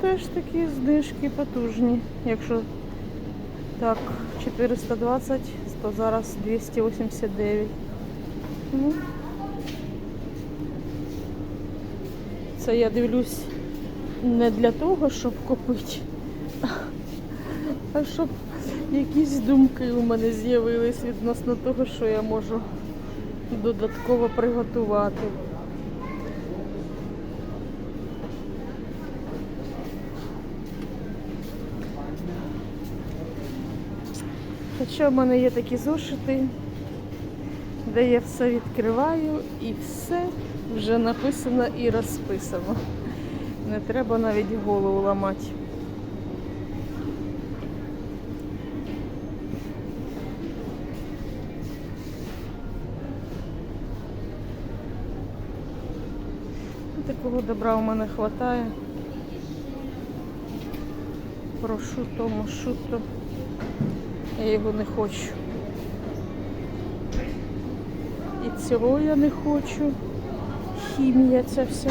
Теж такі знижки потужні. Якщо так, 420, то зараз 289. Ну, це я дивлюсь не для того, щоб купити, а щоб якісь думки у мене з'явились відносно того, що я можу додатково приготувати. Хоча в мене є такі зошити, де я все відкриваю і все вже написано і розписано. Не треба навіть голову ламати. Такого добра у мене вистачає. Прошуто, мошуто. Я його не хочу. І цього я не хочу. Хімія ця вся.